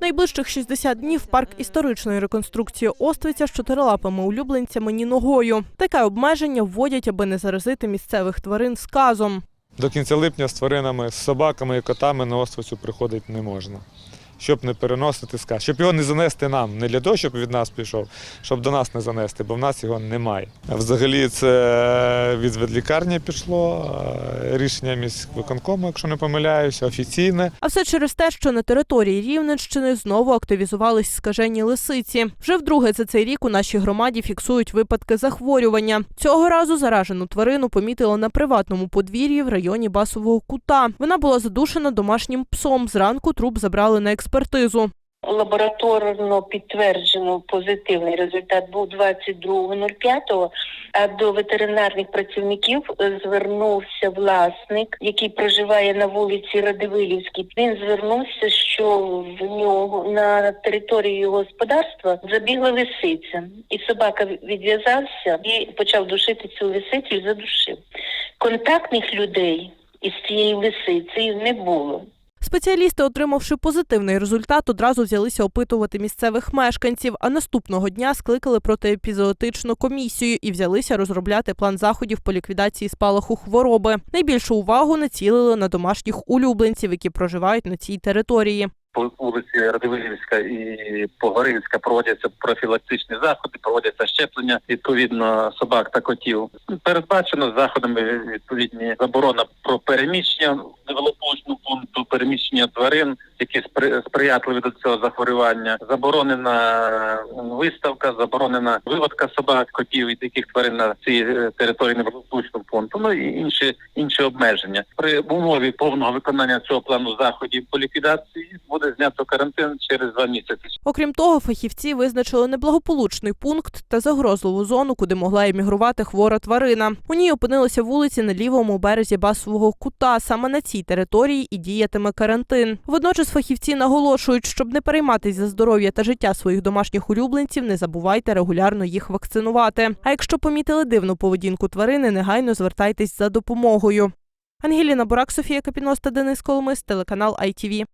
Найближчих 60 днів парк історичної реконструкції Оствиця з чотирилапими улюбленцями ні ногою. Таке обмеження вводять, аби не заразити місцевих тварин сказом. До кінця липня з тваринами, з собаками і котами на Оствицю приходити не можна. Щоб не переносити сказ, щоб його не занести нам, не для того, щоб від нас пішов, щоб до нас не занести, бо в нас його немає. Взагалі це від ветлікарні пішло, е, рішення міськвиконкому, якщо не помиляюся, офіційне. А все через те, що на території Рівненщини знову активізувались скажені лисиці. Вже вдруге за цей рік у нашій громаді фіксують випадки захворювання. Цього разу заражену тварину помітили на приватному подвір'ї в районі Басового кута. Вона була задушена домашнім псом. Зранку труп забрали на експертизу. Лабораторно підтверджено позитивний результат був 22.05, а до ветеринарних працівників звернувся власник, який проживає на вулиці Радивилівській. Він звернувся, що в нього на території його господарства забігла лисиця, і собака відв'язався і почав душити цю лисицю і задушив. Контактних людей із цією лисицею не було. Спеціалісти, отримавши позитивний результат, одразу взялися опитувати місцевих мешканців. А наступного дня скликали протиепізоотичну комісію і взялися розробляти план заходів по ліквідації спалаху хвороби. Найбільшу увагу націлили на домашніх улюбленців, які проживають на цій території. По вулиці Радивилівська і Погоринська проводяться профілактичні заходи, проводяться щеплення відповідно собак та котів. Передбачено заходами відповідні заборона про переміщення невелопочного пункту, переміщення тварин, які спри- сприятливі до цього захворювання. Заборонена виставка, заборонена виводка собак, котів і таких тварин на цій е, території невелопочного пункту. Ну і інші інші обмеження при умові повного виконання цього плану заходів по ліквідації буде знято карантин через два місяці. Окрім того, фахівці визначили неблагополучний пункт та загрозливу зону, куди могла емігрувати хвора тварина. У ній опинилися вулиці на лівому березі басового кута. Саме на цій території і діятиме карантин. Водночас фахівці наголошують, щоб не перейматись за здоров'я та життя своїх домашніх улюбленців, не забувайте регулярно їх вакцинувати. А якщо помітили дивну поведінку тварини, негайно звертайтесь за допомогою. Ангеліна Бурак, Софія Капіноста, Денис Коломис, телеканал ITV.